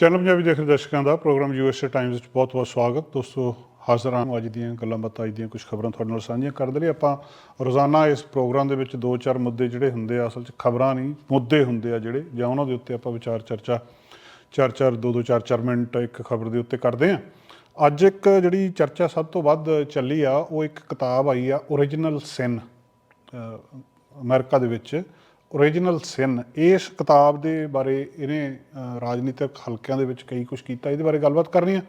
Channel Punjabi ਦੇਖ ਰਹੇ ਦਰਸ਼ਕਾਂ ਦਾ ਪ੍ਰੋਗਰਾਮ ਯੂਐਸਏ ਟਾਈਮਜ਼ ਵਿੱਚ ਬਹੁਤ-ਬਹੁਤ ਸਵਾਗਤ। ਦੋਸਤੋ, ਹਾਜ਼ਰ ਹਾਂ ਅੱਜ ਦੀਆਂ ਗੱਲਾਂ ਬਾਤਾਂ, ਅੱਜ ਦੀਆਂ ਕੁਝ ਖਬਰਾਂ ਤੁਹਾਡੇ ਨਾਲ ਸਾਂਝੀਆਂ ਕਰਨ ਦੇ ਲਈ। ਆਪਾਂ ਰੋਜ਼ਾਨਾ ਇਸ ਪ੍ਰੋਗਰਾਮ ਦੇ ਵਿੱਚ ਦੋ ਚਾਰ ਮੁੱਦੇ ਜਿਹੜੇ ਹੁੰਦੇ ਆ, ਅਸਲ 'ਚ ਖਬਰਾਂ ਨਹੀਂ, ਮੁੱਦੇ ਹੁੰਦੇ ਆ ਜਿਹੜੇ, ਜਾਂ ਉਹਨਾਂ ਦੇ ਉੱਤੇ ਆਪਾਂ ਵਿਚਾਰ ਚਰਚਾ, ਚਾਰ ਚਾਰ, ਦੋ ਦੋ ਚਾਰ ਚਾਰ ਮਿੰਟ ਇੱਕ ਖਬਰ ਦੇ ਉੱਤੇ ਕਰਦੇ ਆ ਅੱਜ ਇੱਕ ਜਿਹੜੀ ਚਰਚਾ ਸਭ ਤੋਂ ਵੱਧ ਚੱਲੀ ਆ, ਉਹ ਇੱਕ ਕਿਤਾਬ ਆਈ ਆ ਓਰੀਜਨਲ ਸਿਨ ਅਮਰੀਕਾ ਦੇ ਵਿੱਚ। ਓਰੀਜਨਲ ਸਿਨ ਇਸ ਕਿਤਾਬ ਦੇ ਬਾਰੇ ਇਹਨੇ ਰਾਜਨੀਤਿਕ ਹਲਕਿਆਂ ਦੇ ਵਿੱਚ ਕਈ ਕੁਝ ਕੀਤਾ। ਇਹਦੇ ਬਾਰੇ ਗੱਲਬਾਤ ਕਰਨੀ ਆ।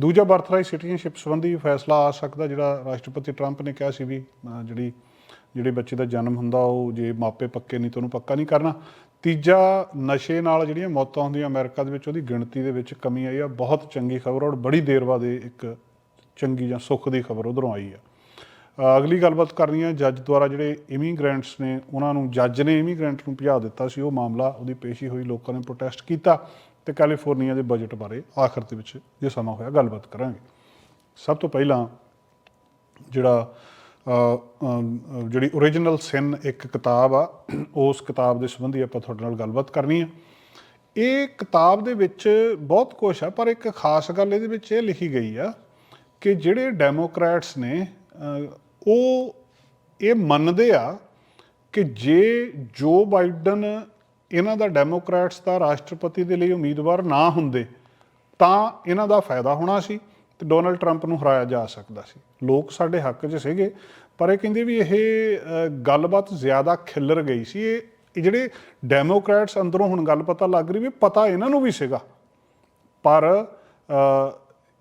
ਦੂਜਾ ਬਰਥਰਾਈਟ ਸਿਟੀਜ਼ਨਸ਼ਿਪ ਸੰਬੰਧੀ ਫੈਸਲਾ ਆ ਸਕਦਾ, ਜਿਹੜਾ ਰਾਸ਼ਟਰਪਤੀ ਟਰੰਪ ਨੇ ਕਿਹਾ ਸੀ ਵੀ ਜਿਹੜੀ, ਜਿਹੜੇ ਬੱਚੇ ਦਾ ਜਨਮ ਹੁੰਦਾ, ਉਹ ਜੇ ਮਾਪੇ ਪੱਕੇ ਨਹੀਂ ਤਾਂ ਉਹਨੂੰ ਪੱਕਾ ਨਹੀਂ ਕਰਨਾ। ਤੀਜਾ ਨਸ਼ੇ ਨਾਲ ਜਿਹੜੀਆਂ ਮੌਤਾਂ ਹੁੰਦੀਆਂ ਅਮਰੀਕਾ ਦੇ ਵਿੱਚ, ਉਹਦੀ ਗਿਣਤੀ ਦੇ ਵਿੱਚ ਕਮੀ ਆਈ ਆ। ਬਹੁਤ ਚੰਗੀ ਖਬਰ ਔਰ ਬੜੀ ਦੇਰ ਬਾਅਦ ਇਹ ਇੱਕ ਚੰਗੀ ਜਾਂ ਸੁੱਖ ਦੀ ਖਬਰ ਉਧਰੋਂ ਆਈ ਆ। ਅਗਲੀ ਗੱਲਬਾਤ ਕਰਨੀ ਹੈ। ਜੱਜ ਦੁਆਰਾ ਜਿਹੜੇ ਇਮੀਗ੍ਰੈਂਟਸ ਨੇ, ਉਹਨਾਂ ਨੂੰ ਜੱਜ ਨੇ ਇਮੀਗ੍ਰੈਂਟ ਨੂੰ ਭਜਾ ਦਿੱਤਾ ਸੀ। ਉਹ ਮਾਮਲਾ, ਉਹਦੀ ਪੇਸ਼ੀ ਹੋਈ, ਲੋਕਾਂ ਨੇ ਪ੍ਰੋਟੈਸਟ ਕੀਤਾ ਤੇ ਕੈਲੀਫੋਰਨੀਆ ਦੇ ਬਜਟ ਬਾਰੇ ਆਖਰ ਦੇ ਵਿੱਚ ਜੇ ਸਮਾਂ ਹੋਇਆ ਗੱਲਬਾਤ ਕਰਾਂਗੇ। ਸਭ ਤੋਂ ਪਹਿਲਾਂ ਜਿਹੜਾ ਜਿਹੜੀ ਓਰੀਜਨਲ ਸਿਨ ਇੱਕ ਕਿਤਾਬ ਆ, ਉਸ ਕਿਤਾਬ ਦੇ ਸੰਬੰਧੀ ਆਪਾਂ ਤੁਹਾਡੇ ਨਾਲ ਗੱਲਬਾਤ ਕਰਨੀ ਆ ਇਹ ਕਿਤਾਬ ਦੇ ਵਿੱਚ ਬਹੁਤ ਕੁਝ ਆ, ਪਰ ਇੱਕ ਖਾਸ ਗੱਲ ਇਹਦੇ ਵਿੱਚ ਇਹ ਲਿਖੀ ਗਈ ਆ ਕਿ ਜਿਹੜੇ ਡੈਮੋਕ੍ਰੈਟਸ ਨੇ ਉਹ ਇਹ ਮੰਨਦੇ ਆ ਕਿ ਜੇ ਜੋ ਬਾਈਡਨ ਇਹਨਾਂ ਦਾ ਡੈਮੋਕ੍ਰੈਟਸ ਦਾ ਰਾਸ਼ਟਰਪਤੀ ਦੇ ਲਈ ਉਮੀਦਵਾਰ ਨਾ ਹੁੰਦੇ, ਤਾਂ ਇਹਨਾਂ ਦਾ ਫਾਇਦਾ ਹੋਣਾ ਸੀ ਤੇ ਡੋਨਲਡ ਟਰੰਪ ਨੂੰ ਹਰਾਇਆ ਜਾ ਸਕਦਾ ਸੀ। ਲੋਕ ਸਾਡੇ ਹੱਕ 'ਚ ਸੀਗੇ, ਪਰ ਇਹ ਕਹਿੰਦੇ ਵੀ ਇਹ ਗੱਲਬਾਤ ਜ਼ਿਆਦਾ ਖਿੱਲਰ ਗਈ ਸੀ। ਇਹ ਜਿਹੜੇ ਡੈਮੋਕ੍ਰੈਟਸ ਅੰਦਰੋਂ ਹੁਣ ਗੱਲ ਪਤਾ ਲੱਗ ਰਹੀ ਵੀ ਪਤਾ ਇਹਨਾਂ ਨੂੰ ਵੀ ਸੀਗਾ। ਪਰ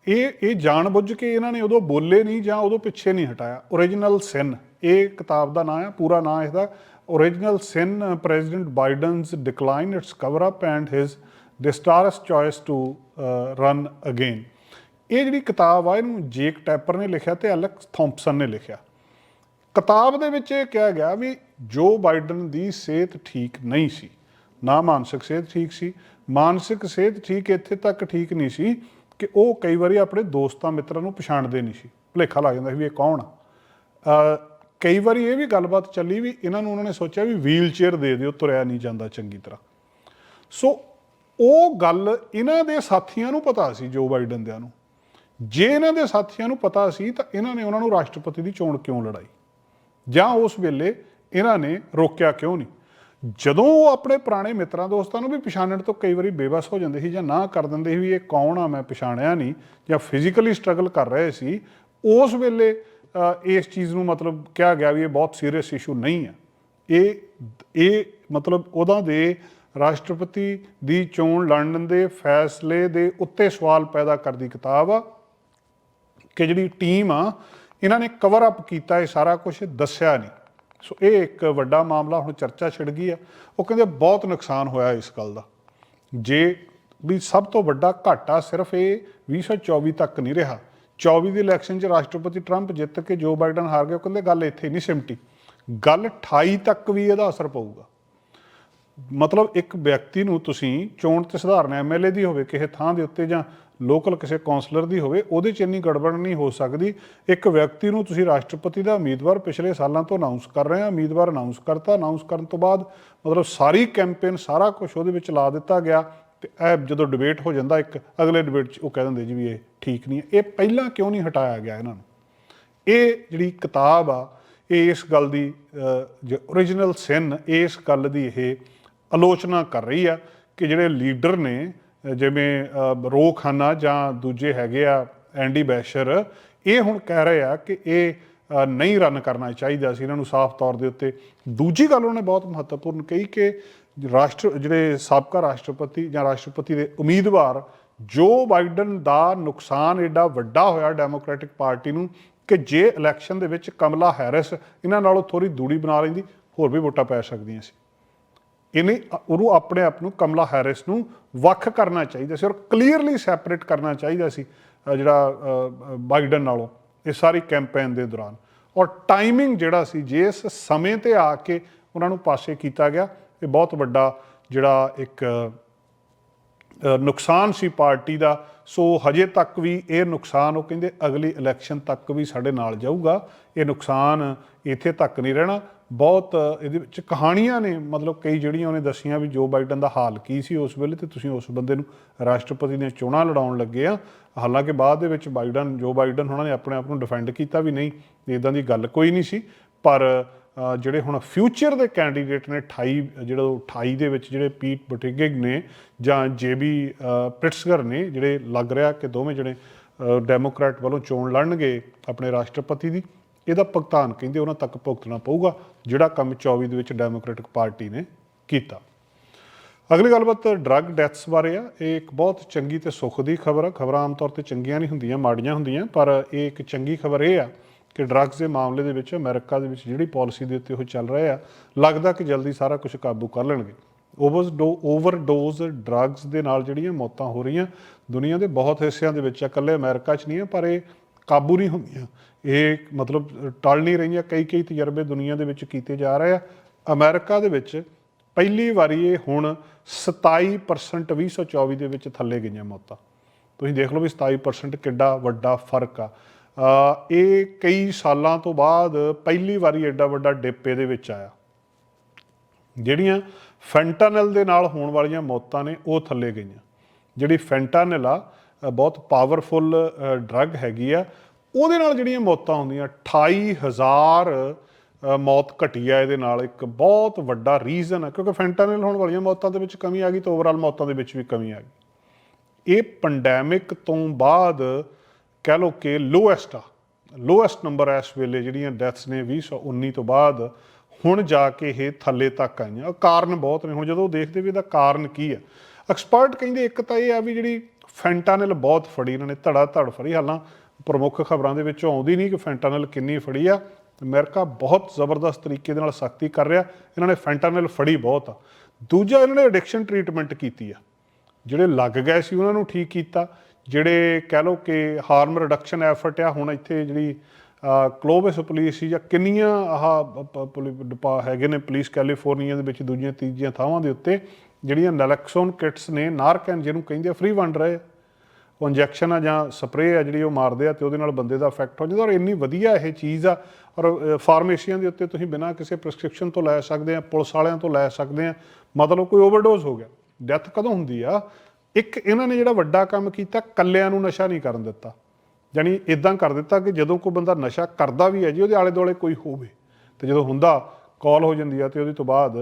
ਇਹ ਇਹ ਜਾਣਬੁੱਝ ਕੇ ਇਹਨਾਂ ਨੇ ਉਦੋਂ ਬੋਲੇ ਨਹੀਂ ਜਾਂ ਉਦੋਂ ਪਿੱਛੇ ਨਹੀਂ ਹਟਾਇਆ। ਓਰੀਜਨਲ ਸਿਨ ਇਹ ਕਿਤਾਬ ਦਾ ਨਾਮ ਹੈ ਪੂਰਾ ਨਾਮ ਇਸਦਾ। Original sin president Biden's decline its cover up and his disastrous choice to run again ਇਹ ਜਿਹੜੀ ਕਿਤਾਬ ਆ, ਇਹਨੂੰ ਜੇਕ ਟੈਪਰ ਨੇ ਲਿਖਿਆ ਤੇ ਐਲੈਕਸ ਥੌਮਪਸਨ ਨੇ ਲਿਖਿਆ। ਕਿਤਾਬ ਦੇ ਵਿੱਚ ਇਹ ਕਿਹਾ ਗਿਆ ਵੀ ਜੋ ਬਾਈਡਨ ਦੀ ਸਿਹਤ ਠੀਕ ਨਹੀਂ ਸੀ, ਨਾ ਮਾਨਸਿਕ ਸਿਹਤ ਠੀਕ ਸੀ, ਮਾਨਸਿਕ ਸਿਹਤ ਠੀਕ ਇੱਥੇ ਤੱਕ ਠੀਕ ਨਹੀਂ ਸੀ ਕਿ ਉਹ ਕਈ ਵਾਰੀ ਆਪਣੇ ਦੋਸਤਾਂ ਮਿੱਤਰਾਂ ਨੂੰ ਪਛਾਣਦੇ ਨਹੀਂ ਸੀ। ਭੁਲੇਖਾ ਲੱਗ ਜਾਂਦਾ ਸੀ ਵੀ ਇਹ ਕੌਣ ਆ। ਕਈ ਵਾਰੀ ਇਹ ਵੀ ਗੱਲਬਾਤ ਚੱਲੀ ਵੀ ਇਹਨਾਂ ਨੂੰ ਉਹਨਾਂ ਨੇ ਸੋਚਿਆ ਵੀ ਵੀਲ ਚੇਅਰ ਦੇ ਦਿਓ, ਤੁਰਿਆ ਨਹੀਂ ਜਾਂਦਾ ਚੰਗੀ ਤਰ੍ਹਾਂ। ਸੋ ਉਹ ਗੱਲ ਇਹਨਾਂ ਦੇ ਸਾਥੀਆਂ ਨੂੰ ਪਤਾ ਸੀ, ਜੋ ਬਾਈਡਨ ਦਿਆਂ ਨੂੰ। ਜੇ ਇਹਨਾਂ ਦੇ ਸਾਥੀਆਂ ਨੂੰ ਪਤਾ ਸੀ ਤਾਂ ਇਹਨਾਂ ਨੇ ਉਹਨਾਂ ਨੂੰ ਰਾਸ਼ਟਰਪਤੀ ਦੀ ਚੋਣ ਕਿਉਂ ਲੜਾਈ? ਜਾਂ ਉਸ ਵੇਲੇ ਇਹਨਾਂ ਨੇ ਰੋਕਿਆ ਕਿਉਂ ਨਹੀਂ? ਜਦੋਂ ਉਹ ਆਪਣੇ ਪੁਰਾਣੇ ਮਿੱਤਰਾਂ, ਦੋਸਤਾਂ ਨੂੰ ਵੀ ਪਛਾਣਨ ਤੋਂ ਕਈ ਵਾਰੀ ਬੇਬਸ ਹੋ ਜਾਂਦੇ ਸੀ ਜਾਂ ਨਾ ਕਰ ਦਿੰਦੇ ਸੀ ਵੀ ਇਹ ਕੌਣ ਆ, ਮੈਂ ਪਛਾਣਿਆ ਨਹੀਂ ਜਾਂ ਫਿਜ਼ੀਕਲੀ ਸਟਰਗਲ ਕਰ ਰਹੇ ਸੀ, ਉਸ ਵੇਲੇ ਇਸ ਚੀਜ਼ ਨੂੰ ਮਤਲਬ ਕਿਹਾ ਗਿਆ ਵੀ ਇਹ ਬਹੁਤ ਸੀਰੀਅਸ ਇਸ਼ੂ ਨਹੀਂ ਹੈ। ਇਹ ਇਹ ਮਤਲਬ ਉਹਦਾ ਦੇ ਰਾਸ਼ਟਰਪਤੀ ਦੀ ਚੋਣ ਲੜਨ ਦੇ ਫੈਸਲੇ ਦੇ ਉੱਤੇ ਸਵਾਲ ਪੈਦਾ ਕਰਦੀ ਕਿਤਾਬ ਆ, ਕਿ ਜਿਹੜੀ ਟੀਮ ਆ, ਇਹਨਾਂ ਨੇ ਕਵਰ ਅਪ ਕੀਤਾ ਇਹ ਸਾਰਾ ਕੁਝ ਦੱਸਿਆ ਨਹੀਂ। ਸੋ ਇਹ ਇੱਕ ਵੱਡਾ ਮਾਮਲਾ, ਹੁਣ ਚਰਚਾ ਛਿੜ ਗਈ ਆ। ਉਹ ਕਹਿੰਦੇ ਬਹੁਤ ਨੁਕਸਾਨ ਹੋਇਆ ਇਸ ਗੱਲ ਦਾ। ਜੇ ਵੀ ਸਭ ਤੋਂ ਵੱਡਾ ਘਾਟਾ ਸਿਰਫ ਇਹ 2024 ਤੱਕ ਨਹੀਂ ਰਿਹਾ। 24 ਦੀ ਇਲੈਕਸ਼ਨ 'ਚ ਰਾਸ਼ਟਰਪਤੀ ਟਰੰਪ ਜਿੱਤ ਕੇ ਜੋ ਬਾਈਡਨ ਹਾਰ ਗਿਆ ਉਹ ਕਹਿੰਦੇ ਗੱਲ ਇੱਥੇ ਨਹੀਂ ਸਿਮਟੀ। ਗੱਲ 28 ਤੱਕ ਵੀ ਇਹਦਾ ਅਸਰ ਪਊਗਾ। ਮਤਲਬ ਇੱਕ ਵਿਅਕਤੀ ਨੂੰ ਤੁਸੀਂ ਚੋਣ ਤੇ ਸਧਾਰਨ ਐਮਐਲਏ ਦੀ ਹੋਵੇ, ਕਿਸੇ ਥਾਂ ਦੇ ਉੱਤੇ ਜਾਂ ਲੋਕਲ ਕਿਸੇ ਕਾਉਂਸਲਰ ਦੀ ਹੋਵੇ, ਉਹਦੇ 'ਚ ਇੰਨੀ ਗੜਬੜ ਨਹੀਂ ਹੋ ਸਕਦੀ। ਇੱਕ ਵਿਅਕਤੀ ਨੂੰ ਤੁਸੀਂ ਰਾਸ਼ਟਰਪਤੀ ਦਾ ਉਮੀਦਵਾਰ ਪਿਛਲੇ ਸਾਲਾਂ ਤੋਂ ਅਨਾਉਂਸ ਕਰ ਰਹੇ ਆ, ਉਮੀਦਵਾਰ ਅਨਾਉਂਸ ਕਰਤਾ ਅਨਾਉਂਸ ਕਰਨ ਤੋਂ ਬਾਅਦ ਮਤਲਬ ਸਾਰੀ ਕੈਂਪੇਨ ਸਾਰਾ ਕੁਝ ਉਹਦੇ ਵਿੱਚ ਲਾ ਦਿੱਤਾ ਗਿਆ ਤੇ ਇਹ ਜਦੋਂ ਡਿਬੇਟ ਹੋ ਜਾਂਦਾ, ਇੱਕ ਅਗਲੇ ਡਿਬੇਟ 'ਚ ਉਹ ਕਹਿ ਦਿੰਦੇ ਜੀ ਵੀ ਇਹ ਠੀਕ ਨਹੀਂ ਹੈ। ਇਹ ਪਹਿਲਾਂ ਕਿਉਂ ਨਹੀਂ ਹਟਾਇਆ ਗਿਆ ਇਹਨਾਂ ਨੂੰ? ਇਹ ਜਿਹੜੀ ਕਿਤਾਬ ਆ, ਇਹ ਇਸ ਗੱਲ ਦੀ ਓਰੀਜਨਲ ਸਿਨ ਇਸ ਗੱਲ ਦੀ ਇਹ ਆਲੋਚਨਾ ਕਰ ਰਹੀ ਆ ਕਿ ਜਿਹੜੇ ਲੀਡਰ ਨੇ ਜਿਵੇਂ ਅ, ਰੋ ਖਾਨਾ ਜਾਂ ਦੂਜੇ ਹੈਗੇ ਆ ਐਂਡੀ ਬੈਸ਼ਰ ਇਹ ਹੁਣ ਕਹਿ ਰਹੇ ਆ ਕਿ ਇਹ ਨਹੀਂ ਰਨ ਕਰਨਾ ਚਾਹੀਦਾ ਸੀ। ਇਹਨਾਂ ਨੂੰ ਸਾਫ਼ ਤੌਰ ਦੇ ਉੱਤੇ ਦੂਜੀ ਗੱਲ ਉਹਨੇ ਬਹੁਤ ਮਹੱਤਵਪੂਰਨ ਕਹੀ ਕਿ ਰਾਸ਼ਟਰ ਜਿਹੜੇ ਸਾਬਕਾ ਰਾਸ਼ਟਰਪਤੀ ਜਾਂ ਰਾਸ਼ਟਰਪਤੀ ਦੇ ਉਮੀਦਵਾਰ ਜੋ ਬਾਈਡਨ ਦਾ ਨੁਕਸਾਨ ਐਡਾ ਵੱਡਾ ਹੋਇਆ ਡੈਮੋਕ੍ਰੈਟਿਕ ਪਾਰਟੀ ਨੂੰ ਕਿ ਜੇ ਇਲੈਕਸ਼ਨ ਦੇ ਵਿੱਚ ਕਮਲਾ ਹੈਰਿਸ ਇਹਨਾਂ ਨਾਲੋਂ ਥੋੜੀ ਦੂਰੀ ਬਣਾ ਲੈਂਦੀ ਹੋਰ ਵੀ ਵੋਟਾਂ ਪੈ ਸਕਦੀਆਂ ਸੀ। ਇਹਨੇ ਉਹਨੂੰ ਆਪਣੇ ਆਪ ਨੂੰ ਕਮਲਾ ਹੈਰਿਸ ਨੂੰ ਵੱਖ ਕਰਨਾ ਚਾਹੀਦਾ ਸੀ ਔਰ ਕਲੀਅਰਲੀ ਸੈਪਰੇਟ ਕਰਨਾ ਚਾਹੀਦਾ ਸੀ ਜਿਹੜਾ ਬਾਈਡਨ ਨਾਲੋਂ ਇਹ ਸਾਰੀ ਕੈਂਪੇਨ ਦੇ ਦੌਰਾਨ। ਔਰ ਟਾਈਮਿੰਗ ਜਿਹੜਾ ਸੀ ਜਿਸ ਸਮੇਂ ਤੇ ਆ ਕੇ ਉਹਨਾਂ ਨੂੰ ਪਾਸੇ ਕੀਤਾ ਗਿਆ, ਇਹ ਬਹੁਤ ਵੱਡਾ ਜਿਹੜਾ ਇੱਕ ਨੁਕਸਾਨ ਸੀ ਪਾਰਟੀ ਦਾ। ਸੋ ਹਜੇ ਤੱਕ ਵੀ ਇਹ ਨੁਕਸਾਨ, ਉਹ ਕਹਿੰਦੇ ਅਗਲੀ ਇਲੈਕਸ਼ਨ ਤੱਕ ਵੀ ਸਾਡੇ ਨਾਲ ਜਾਊਗਾ। ਇਹ ਨੁਕਸਾਨ ਇੱਥੇ ਤੱਕ ਨਹੀਂ ਰਹਿਣਾ। ਬਹੁਤ, ਇਹਦੇ ਵਿੱਚ ਕਹਾਣੀਆਂ ਨੇ, ਮਤਲਬ ਕਈ ਜਿਹੜੀਆਂ ਉਹਨੇ ਦੱਸੀਆਂ ਵੀ ਜੋ ਬਾਈਡਨ ਦਾ ਹਾਲ ਕੀ ਸੀ ਉਸ ਵੇਲੇ ਤੇ ਤੁਸੀਂ ਉਸ ਬੰਦੇ ਨੂੰ ਰਾਸ਼ਟਰਪਤੀ ਦੀਆਂ ਚੋਣਾਂ ਲੜਾਉਣ ਲੱਗੇ ਆ। ਹਾਲਾਂਕਿ ਬਾਅਦ ਦੇ ਵਿੱਚ ਬਾਈਡਨ, ਜੋ ਬਾਈਡਨ ਉਹਨਾਂ ਨੇ ਆਪਣੇ ਆਪ ਨੂੰ ਡਿਫੈਂਡ ਕੀਤਾ ਵੀ ਨਹੀਂ ਇਦਾਂ ਦੀ ਗੱਲ ਕੋਈ ਨਹੀਂ ਸੀ। ਪਰ ਜਿਹੜੇ ਹੁਣ ਫਿਊਚਰ ਦੇ ਕੈਂਡੀਡੇਟ ਨੇ 28 ਜਿਹੜਾ ਉਹ 28 ਦੇ ਵਿੱਚ ਜਿਹੜੇ ਪੀਟ ਬਟਿਗਿਗ ਨੇ ਜਾਂ ਜੇਬੀ ਪ੍ਰਿਟਸਗਰ ਨੇ, ਜਿਹੜੇ ਲੱਗ ਰਿਹਾ ਕਿ ਦੋਵੇਂ ਜਿਹੜੇ ਡੈਮੋਕ੍ਰੈਟ ਵੱਲੋਂ ਚੋਣ ਲੜਨਗੇ ਆਪਣੇ ਰਾਸ਼ਟਰਪਤੀ ਦੀ ਇਹਦਾ ਭੁਗਤਾਨ ਕਹਿੰਦੇ ਉਹਨਾਂ ਤੱਕ ਭੁਗਤਣਾ ਪਊਗਾ, ਜਿਹੜਾ ਕੰਮ 24 ਦੇ ਵਿੱਚ ਡੈਮੋਕ੍ਰੈਟਿਕ ਪਾਰਟੀ ਨੇ ਕੀਤਾ। ਅਗਲੀ ਗੱਲਬਾਤ ਡਰੱਗ ਡੈਥਸ ਬਾਰੇ ਆ। ਇਹ ਇੱਕ ਬਹੁਤ ਚੰਗੀ ਤੇ ਸੁੱਖ ਦੀ ਖਬਰ ਆ। ਖਬਰਾਂ ਆਮ ਤੌਰ ਤੇ ਚੰਗੀਆਂ ਨਹੀਂ ਹੁੰਦੀਆਂ, ਮਾੜੀਆਂ ਹੁੰਦੀਆਂ, ਪਰ ਇਹ ਇੱਕ ਚੰਗੀ ਖਬਰ ਇਹ ਆ ਕਿ ਡਰੱਗਸ ਦੇ ਮਾਮਲੇ ਦੇ ਵਿੱਚ ਅਮਰੀਕਾ ਦੇ ਵਿੱਚ ਜਿਹੜੀ ਪਾਲਿਸੀ ਦੇ ਉੱਤੇ ਉਹ ਚੱਲ ਰਹੇ ਆ, ਲੱਗਦਾ ਕਿ ਜਲਦੀ ਸਾਰਾ ਕੁਝ ਕਾਬੂ ਕਰ ਲੈਣਗੇ। ਓਵਰਡੋ ਓਵਰਡੋਜ਼ ਡਰੱਗਸ ਦੇ ਨਾਲ ਜਿਹੜੀਆਂ ਮੌਤਾਂ ਹੋ ਰਹੀਆਂ, ਦੁਨੀਆ ਦੇ ਬਹੁਤ ਹਿੱਸਿਆਂ ਦੇ ਵਿੱਚ ਆ ਇਕੱਲੇ ਅਮਰੀਕਾ 'ਚ ਨਹੀਂ ਆ, ਪਰ ਇਹ ਕਾਬੂ ਨਹੀਂ ਹੁੰਦੀਆਂ। ਇਹ ਮਤਲਬ ਟਲ ਨਹੀਂ ਰਹੀਆਂ। ਕਈ ਕਈ ਤਜਰਬੇ ਦੁਨੀਆ ਦੇ ਵਿੱਚ ਕੀਤੇ ਜਾ ਰਹੇ ਆ। ਅਮਰੀਕਾ ਦੇ ਵਿੱਚ ਪਹਿਲੀ ਵਾਰੀ ਇਹ ਹੁਣ 27% 2024 ਦੇ ਵਿੱਚ ਥੱਲੇ ਗਈਆਂ ਮੌਤਾਂ। ਤੁਸੀਂ ਦੇਖ ਲਓ ਵੀ 27% ਕਿੱਡਾ ਵੱਡਾ ਫ਼ਰਕ ਆ। ਇਹ ਕਈ ਸਾਲਾਂ ਤੋਂ ਬਾਅਦ ਪਹਿਲੀ ਵਾਰੀ ਐਡਾ ਵੱਡਾ ਡਿਪ ਇਹਦੇ ਵਿੱਚ ਆਇਆ। ਜਿਹੜੀਆਂ ਫੈਂਟਾਨਲ ਦੇ ਨਾਲ ਹੋਣ ਵਾਲੀਆਂ ਮੌਤਾਂ ਨੇ, ਉਹ ਥੱਲੇ ਗਈਆਂ। ਜਿਹੜੀ ਫੈਂਟਾਨਲ ਆ ਬਹੁਤ ਪਾਵਰਫੁਲ ਡਰੱਗ ਹੈਗੀ ਆ। ਉਹਦੇ ਨਾਲ ਜਿਹੜੀਆਂ ਮੌਤਾਂ ਹੁੰਦੀਆਂ 28000 ਅ, ਮੌਤ ਘਟੀ ਆ ਇਹਦੇ ਨਾਲ। ਇੱਕ ਬਹੁਤ ਵੱਡਾ ਰੀਜ਼ਨ ਆ ਕਿਉਂਕਿ ਫੈਂਟਾਨਲ ਹੋਣ ਵਾਲੀਆਂ ਮੌਤਾਂ ਦੇ ਵਿੱਚ ਕਮੀ ਆ ਗਈ ਤਾਂ ਓਵਰਆਲ ਮੌਤਾਂ ਦੇ ਵਿੱਚ ਵੀ ਕਮੀ ਆ ਗਈ। ਇਹ ਪੈਂਡੈਮਿਕ ਤੋਂ ਬਾਅਦ ਕਹਿ ਲਓ ਕਿ ਲੋਐਸਟ ਆ। ਲੋਐਸਟ ਨੰਬਰ ਇਸ ਵੇਲੇ ਜਿਹੜੀਆਂ ਡੈਥਸ ਨੇ 2019 ਤੋਂ ਬਾਅਦ। ਹੁਣ ਜਾ ਕੇ ਇਹ ਥੱਲੇ ਤੱਕ ਆਈਆਂ। ਉਹ ਕਾਰਨ ਬਹੁਤ ਨੇ। ਹੁਣ ਜਦੋਂ ਦੇਖਦੇ ਵੀ ਇਹਦਾ ਕਾਰਨ ਕੀ ਆ। ਐਕਸਪਰਟ ਕਹਿੰਦੇ ਇੱਕ ਤਾਂ ਇਹ ਆ ਵੀ ਜਿਹੜੀ ਫੈਂਟਾਨਲ ਬਹੁਤ ਫੜੀ ਇਹਨਾਂ ਨੇ, ਧੜਾ ਧੜ ਫੜੀ। ਹਾਲਾਂ ਪ੍ਰਮੁੱਖ ਖਬਰਾਂ ਦੇ ਵਿੱਚੋਂ ਆਉਂਦੀ ਨਹੀਂ ਕਿ ਫੈਂਟਾਨਲ ਕਿੰਨੀ ਫੜੀ ਆ। ਅਮਰੀਕਾ ਬਹੁਤ ਜ਼ਬਰਦਸਤ ਤਰੀਕੇ ਦੇ ਨਾਲ ਸਖਤੀ ਕਰ ਰਿਹਾ। ਇਹਨਾਂ ਨੇ ਫੈਂਟਾਨਲ ਫੜੀ ਬਹੁਤ ਆ। ਦੂਜਾ ਇਹਨਾਂ ਨੇ ਐਡਿਕਸ਼ਨ ਟ੍ਰੀਟਮੈਂਟ ਕੀਤੀ ਆ। ਜਿਹੜੇ ਲੱਗ ਗਏ ਸੀ ਉਹਨਾਂ ਨੂੰ ਠੀਕ ਕੀਤਾ। ਜਿਹੜੇ ਕਹਿ ਲਓ ਕਿ ਹਾਰਮ ਰਿਡਕਸ਼ਨ ਐਫਰਟ ਆ, ਹੁਣ ਇੱਥੇ ਜਿਹੜੀ ਕਲੋਬਸ ਪੁਲਿਸ ਸੀ ਜਾਂ ਕਿੰਨੀਆਂ ਆਹ ਪ- ਪੁਲਿ- ਡਿਪਾ- ਹੈਗੇ ਨੇ ਪੁਲਿਸ ਕੈਲੀਫੋਰਨੀਆ ਦੇ ਵਿੱਚ ਦੂਜੀਆਂ, ਤੀਜੀਆਂ ਥਾਵਾਂ ਦੇ ਉੱਤੇ। ਜਿਹੜੀਆਂ ਨੈਲੈਕਸੋਨ ਕਿਟਸ ਨੇ ਨਾਰਕੈਨ ਜਿਹਨੂੰ ਕਹਿੰਦੇ ਆ ਫ੍ਰੀ ਵੰਡ ਰਹੇ ਆ। ਉਹ ਇੰਜੈਕਸ਼ਨ ਆ ਜਾਂ ਸਪਰੇਅ ਆ ਜਿਹੜੀ ਉਹ ਮਾਰਦੇ ਆ ਤੇ ਉਹਦੇ ਨਾਲ ਬੰਦੇ ਦਾ ਇਫੈਕਟ ਹੋ ਜਾਂਦਾ ਔਰ ਇੰਨੀ ਵਧੀਆ ਇਹ ਚੀਜ਼ ਆ, ਔਰ ਫਾਰਮੇਸੀਆਂ ਦੇ ਉੱਤੇ ਤੁਸੀਂ ਬਿਨਾਂ ਕਿਸੇ ਪ੍ਰੈਸਕ੍ਰਿਪਸ਼ਨ ਤੋਂ ਲੈ ਸਕਦੇ ਆ, ਪੁਲਿਸ ਵਾਲਿਆਂ ਤੋਂ ਲੈ ਸਕਦੇ ਆ, ਮਤਲਬ ਕੋਈ ਓਵਰਡੋਜ਼ ਹੋ ਗਿਆ। ਡੈਥ ਕਦੋਂ ਹੁੰਦੀ ਆ? ਇੱਕ ਇਹਨਾਂ ਨੇ ਜਿਹੜਾ ਵੱਡਾ ਕੰਮ ਕੀਤਾ, ਕੱਲਿਆਂ ਨੂੰ ਨਸ਼ਾ ਨਹੀਂ ਕਰਨ ਦਿੱਤਾ। ਜਾਨੀ ਇਦਾਂ ਕਰ ਦਿੱਤਾ ਕਿ ਜਦੋਂ ਕੋਈ ਬੰਦਾ ਨਸ਼ਾ ਕਰਦਾ ਵੀ ਹੈ ਜੀ, ਉਹਦੇ ਆਲੇ ਦੁਆਲੇ ਕੋਈ ਹੋਵੇ, ਤੇ ਜਦੋਂ ਹੁੰਦਾ ਕਾਲ ਹੋ ਜਾਂਦੀ ਆ ਤੇ ਉਹਦੇ ਤੋਂ ਬਾਅਦ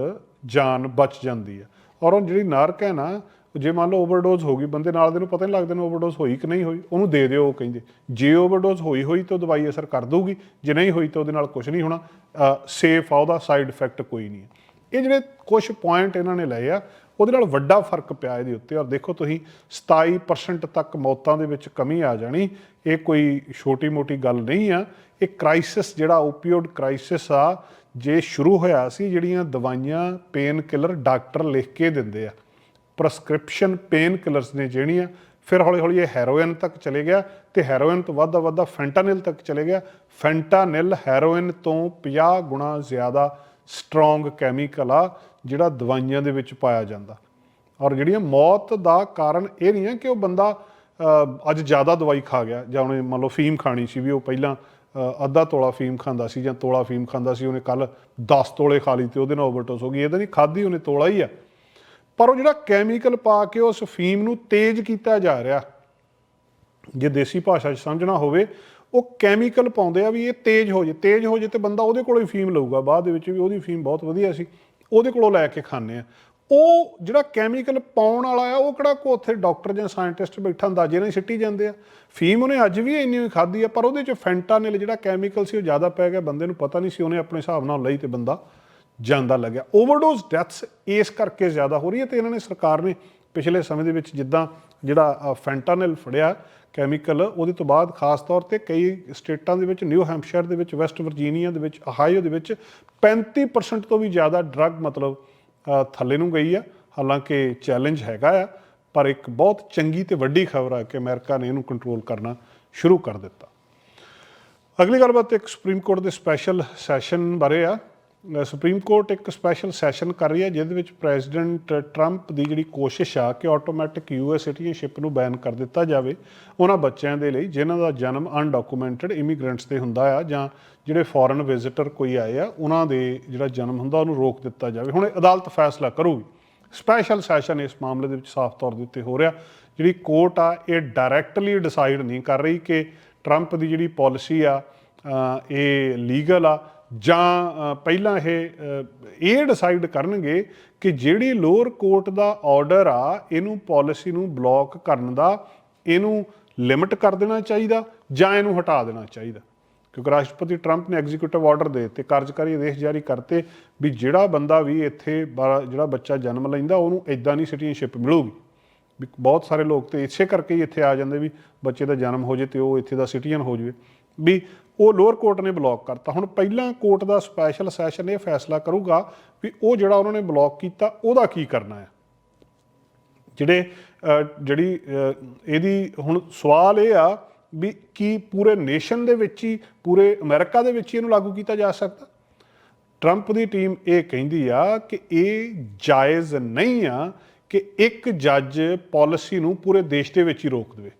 ਜਾਨ ਬਚ ਜਾਂਦੀ ਆ। ਔਰ ਉਹ ਜਿਹੜੀ ਨਾਰਕ ਹੈ ਨਾ, ਜੇ ਮੰਨ ਲਓ ਓਵਰਡੋਜ਼ ਹੋ ਗਈ, ਬੰਦੇ ਨਾਲ ਦੇ ਨੂੰ ਪਤਾ ਨਹੀਂ ਲੱਗਦਾ ਨੂੰ ਓਵਰਡੋਜ਼ ਹੋਈ ਕਿ ਨਹੀਂ ਹੋਈ, ਉਹਨੂੰ ਦੇ ਦਿਓ ਉਹ ਕਹਿੰਦੇ। ਜੇ ਓਵਰਡੋਜ਼ ਹੋਈ ਹੋਈ ਤਾਂ ਉਹ ਦਵਾਈ ਅਸਰ ਕਰ ਦਊਗੀ, ਜੇ ਨਹੀਂ ਹੋਈ ਤਾਂ ਉਹਦੇ ਨਾਲ ਕੁਝ ਨਹੀਂ ਹੋਣਾ। ਸੇਫ ਆ, ਉਹਦਾ ਸਾਈਡ ਇਫੈਕਟ ਕੋਈ ਨਹੀਂ ਹੈ। ਇਹ ਜਿਹੜੇ ਕੁਝ ਪੁਆਇੰਟ ਇਹਨਾਂ ਨੇ ਲਏ ਆ ਉਹਦੇ ਨਾਲ ਵੱਡਾ ਫ਼ਰਕ ਪਿਆ ਇਹਦੇ ਉੱਤੇ। ਔਰ ਦੇਖੋ ਤੁਸੀਂ 27% ਤੱਕ ਮੌਤਾਂ ਦੇ ਵਿੱਚ ਕਮੀ ਆ ਜਾਣੀ, ਇਹ ਕੋਈ ਛੋਟੀ-ਮੋਟੀ ਗੱਲ ਨਹੀਂ ਆ। ਇਹ ਕ੍ਰਾਈਸਿਸ ਜਿਹੜਾ ਓਪੀਓਡ ਕ੍ਰਾਈਸਿਸ ਆ, ਜੇ ਸ਼ੁਰੂ ਹੋਇਆ ਸੀ, ਜਿਹੜੀਆਂ ਦਵਾਈਆਂ ਪੇਨ ਕਿਲਰ ਡਾਕਟਰ ਲਿਖ ਕੇ ਦਿੰਦੇ ਆ। ਪ੍ਰਸਕ੍ਰਿਪਸ਼ਨ ਪੇਨ ਕਿਲਰਸ ਨੇ ਜਿਹੜੀਆਂ, ਫਿਰ ਹੌਲੀ-ਹੌਲੀ ਇਹ ਹੈਰੋਇਨ ਤੱਕ ਚਲੇ ਗਿਆ ਤੇ ਹੈਰੋਇਨ ਤੋਂ ਵੱਧਦਾ ਵੱਧਦਾ ਫੈਂਟਾਨਿਲ ਤੱਕ ਚਲੇ ਗਿਆ। ਫੈਂਟਾਨਿਲ ਹੈਰੋਇਨ ਤੋਂ 50 ਗੁਣਾ ਜ਼ਿਆਦਾ ਸਟਰੋਂਗ ਕੈਮੀਕਲ ਆ ਜਿਹੜਾ ਦਵਾਈਆਂ ਦੇ ਵਿੱਚ ਪਾਇਆ ਜਾਂਦਾ। ਔਰ ਜਿਹੜੀਆਂ ਮੌਤ ਦਾ ਕਾਰਨ ਇਹ ਨਹੀਂ ਹੈ ਕਿ ਉਹ ਬੰਦਾ ਅਹ, ਅੱਜ ਜ਼ਿਆਦਾ ਦਵਾਈ ਖਾ ਗਿਆ ਜਾਂ ਉਹਨੇ ਮੰਨ ਲਓ ਫੀਮ ਖਾਣੀ ਸੀ ਵੀ ਉਹ ਪਹਿਲਾਂ ਅੱਧਾ ਤੋਲਾ ਫੀਮ ਖਾਂਦਾ ਸੀ ਜਾਂ ਤੋਲਾ ਫੀਮ ਖਾਂਦਾ ਸੀ ਉਹਨੇ ਕੱਲ 10 ਤੋਲੇ ਖਾ ਲਈ ਤੇ ਉਹਦੇ ਨਾਲ ਓਵਰਡੋਸ ਹੋ ਗਈ। ਇਹ ਤਾਂ ਨਹੀਂ ਖਾਧੀ ਉਹਨੇ ਤੋਲਾ ਹੀ ਆ। ਪਰ ਉਹ ਜਿਹੜਾ ਕੈਮੀਕਲ ਪਾ ਕੇ ਉਸ ਫੀਮ ਨੂੰ ਤੇਜ਼ ਕੀਤਾ ਜਾ ਰਿਹਾ ਜੇ ਦੇਸੀ ਭਾਸ਼ਾ 'ਚ ਸਮਝਣਾ ਹੋਵੇ ਉਹ ਕੈਮੀਕਲ ਪਾਉਂਦੇ ਆ ਵੀ ਇਹ ਤੇਜ਼ ਹੋ ਜੇ, ਤੇਜ਼ ਹੋ ਜੇ ਤੇ ਬੰਦਾ ਉਹਦੇ ਕੋਲੋਂ ਹੀ ਫੀਮ ਲਊਗਾ, ਬਾਅਦ ਦੇ ਵਿੱਚ ਵੀ ਉਹਦੀ ਫੀਮ ਬਹੁਤ ਵਧੀਆ ਸੀ, ਉਹਦੇ ਕੋਲੋਂ ਲੈ ਕੇ ਖਾਂਦੇ ਆ। ਉਹ ਜਿਹੜਾ ਕੈਮੀਕਲ ਪਾਉਣ ਵਾਲਾ ਆ, ਉਹ ਕਿਹੜਾ ਕੋ ਉੱਥੇ ਡਾਕਟਰ ਜਾਂ ਸਾਇੰਟਿਸਟ ਬੈਠਾ ਅੰਦਾਜ਼ੇ ਨਾਲ ਹੀ ਸਿੱਟੀ ਜਾਂਦੇ ਆ। ਫੀਮ ਉਹਨੇ ਅੱਜ ਵੀ ਇੰਨੀ ਹੀ ਖਾਧੀ ਆ, ਪਰ ਉਹਦੇ 'ਚ ਫੈਂਟਾਨਿਲ ਜਿਹੜਾ ਕੈਮੀਕਲ ਸੀ ਉਹ ਜ਼ਿਆਦਾ ਪੈ ਗਿਆ, ਬੰਦੇ ਨੂੰ ਪਤਾ ਨਹੀਂ ਸੀ, ਉਹਨੇ ਆਪਣੇ ਹਿਸਾਬ ਨਾਲ ਲਈ ਤੇ ਬੰਦਾ ਜਾਂਦਾ ਲੱਗਿਆ। ਓਵਰਡੋਜ਼ ਡੈਥਸ ਇਸ ਕਰਕੇ ਜ਼ਿਆਦਾ ਹੋ ਰਹੀ ਹੈ ਤੇ ਇਹਨਾਂ ਨੇ ਸਰਕਾਰ ਨੇ ਪਿਛਲੇ ਸਮੇਂ ਦੇ ਵਿੱਚ ਜਿੱਦਾਂ ਜਿਹੜਾ ਫੈਂਟਾਨਿਲ ਫੜਿਆ ਕੈਮੀਕਲ ਉਹਦੇ ਤੋਂ ਬਾਅਦ ਖਾਸ ਤੌਰ ਤੇ ਕਈ ਸਟੇਟਾਂ ਦੇ ਵਿੱਚ ਨਿਊ ਹੈਂਪਸ਼ਾਇਰ ਦੇ ਵਿੱਚ ਵੈਸਟ ਵਰਜੀਨੀਆ ਦੇ ਵਿੱਚ ਅਹਾਇਓ ਦੇ ਵਿੱਚ 35% ਤੋਂ ਵੀ ਜ਼ਿਆਦਾ ਡਰੱਗ ਮਤਲਬ ਥੱਲੇ ਨੂੰ ਗਈ ਆ। ਹਾਲਾਂਕਿ ਚੈਲੰਜ ਹੈਗਾ ਆ, ਪਰ ਇੱਕ ਬਹੁਤ ਚੰਗੀ ਤੇ ਵੱਡੀ ਖਬਰ ਆ ਕਿ ਅਮਰੀਕਾ ਨੇ ਇਹਨੂੰ ਕੰਟਰੋਲ ਕਰਨਾ ਸ਼ੁਰੂ ਕਰ ਦਿੱਤਾ। ਅਗਲੀ ਗੱਲਬਾਤ ਇੱਕ ਸੁਪਰੀਮ ਕੋਰਟ ਦੇ ਸਪੈਸ਼ਲ ਸੈਸ਼ਨ ਬਾਰੇ ਆ। ਸੁਪਰੀਮ ਕੋਰਟ ਇੱਕ ਸਪੈਸ਼ਲ ਸੈਸ਼ਨ ਕਰ ਰਹੀ ਹੈ, ਜਿਹਦੇ ਵਿੱਚ ਪ੍ਰੈਜ਼ੀਡੈਂਟ ਟਰੰਪ ਦੀ ਜਿਹੜੀ ਕੋਸ਼ਿਸ਼ ਆ ਕਿ ਆਟੋਮੈਟਿਕ ਯੂਐਸ ਸਿਟੀਜ਼ਨਸ਼ਿਪ ਨੂੰ ਬੈਨ ਕਰ ਦਿੱਤਾ ਜਾਵੇ ਉਹਨਾਂ ਬੱਚਿਆਂ ਦੇ ਲਈ, ਜਿਨ੍ਹਾਂ ਦਾ ਜਨਮ ਅਨਡਾਕੂਮੈਂਟਡ ਇਮੀਗ੍ਰੈਂਟਸ ਤੇ ਹੁੰਦਾ ਆ, ਜਾਂ ਜਿਹੜੇ ਫੋਰਨ ਵਿਜ਼ਿਟਰ ਕੋਈ ਆਏ ਆ, ਉਹਨਾਂ ਦੇ ਜਿਹੜਾ ਜਨਮ ਹੁੰਦਾ ਉਹਨੂੰ ਰੋਕ ਦਿੱਤਾ ਜਾਵੇ। ਹੁਣ ਅਦਾਲਤ ਫੈਸਲਾ ਕਰੂਗੀ। ਸਪੈਸ਼ਲ ਸੈਸ਼ਨ ਇਸ ਮਾਮਲੇ ਦੇ ਵਿੱਚ ਸਾਫ਼ ਤੌਰ ਦੇ ਉੱਤੇ ਹੋ ਰਿਹਾ। ਜਿਹੜੀ ਕੋਰਟ ਆ, ਇਹ ਡਾਇਰੈਕਟਲੀ ਡਿਸਾਈਡ ਨਹੀਂ ਕਰ ਰਹੀ ਕਿ ਟਰੰਪ ਦੀ ਜਿਹੜੀ ਪਾਲਿਸੀ ਆ ਇਹ ਲੀਗਲ ਆ ਜਾਂ ਪਹਿਲਾਂ ਇਹ ਇਹ ਡਿਸਾਈਡ ਕਰਨਗੇ ਕਿ ਜਿਹੜੀ ਲੋਅਰ ਕੋਰਟ ਦਾ ਆਰਡਰ ਆ, ਇਹਨੂੰ ਪਾਲਿਸੀ ਨੂੰ ਬਲੌਕ ਕਰਨ ਦਾ, ਇਹਨੂੰ ਲਿਮਿਟ ਕਰ ਦੇਣਾ ਚਾਹੀਦਾ ਜਾਂ ਇਹਨੂੰ ਹਟਾ ਦੇਣਾ ਚਾਹੀਦਾ? ਕਿਉਂਕਿ ਰਾਸ਼ਟਰਪਤੀ ਟਰੰਪ ਨੇ ਐਗਜ਼ੀਕਿਊਟਿਵ ਆਰਡਰ ਦੇ ਦਿੱਤੇ, ਕਾਰਜਕਾਰੀ ਆਦੇਸ਼ ਜਾਰੀ ਕਰਤੇ ਵੀ ਜਿਹੜਾ ਬੰਦਾ ਵੀ ਇੱਥੇ ਬਾ- ਜਿਹੜਾ ਬੱਚਾ ਜਨਮ ਲੈਂਦਾ, ਉਹਨੂੰ ਇਦਾਂ ਨਹੀਂ ਸਿਟੀਜ਼ਨਸ਼ਿਪ ਮਿਲੂਗੀ। ਵੀ ਬਹੁਤ ਸਾਰੇ ਲੋਕ ਤੇ ਇਸੇ ਕਰਕੇ ਹੀ ਇੱਥੇ ਆ ਜਾਂਦੇ ਵੀ ਬੱਚੇ ਦਾ ਜਨਮ ਹੋ ਜੇ ਤੇ ਉਹ ਇੱਥੇ ਦਾ ਸਿਟੀਜ਼ਨ ਹੋ ਜਾਵੇ। ਵੀ ਉਹ ਲੋਅਰ ਕੋਰਟ ਨੇ ਬਲੌਕ ਕਰਤਾ। ਹੁਣ ਪਹਿਲਾਂ ਕੋਰਟ ਦਾ ਸਪੈਸ਼ਲ ਸੈਸ਼ਨ ਇਹ ਫੈਸਲਾ ਕਰੂਗਾ ਵੀ ਉਹ ਜਿਹੜਾ ਉਹਨਾਂ ਨੇ ਬਲੌਕ ਕੀਤਾ, ਉਹਦਾ ਕੀ ਕਰਨਾ ਹੈ? ਜਿਹੜੇ ਜਿਹੜੀ ਇਹਦੀ ਹੁਣ ਸਵਾਲ ਇਹ ਆ ਵੀ ਕੀ ਪੂਰੇ ਨੇਸ਼ਨ ਦੇ ਵਿੱਚ ਹੀ, ਪੂਰੇ ਅਮਰੀਕਾ ਦੇ ਵਿੱਚ ਹੀ ਇਹਨੂੰ ਲਾਗੂ ਕੀਤਾ ਜਾ ਸਕਦਾ? ਟਰੰਪ ਦੀ ਟੀਮ ਇਹ ਕਹਿੰਦੀ ਆ ਕਿ ਇਹ ਜਾਇਜ਼ ਨਹੀਂ ਆ ਕਿ ਇੱਕ ਜੱਜ ਪਾਲਿਸੀ ਨੂੰ ਪੂਰੇ ਦੇਸ਼ ਦੇ ਵਿੱਚ ਹੀ ਰੋਕ ਦੇਵੇ।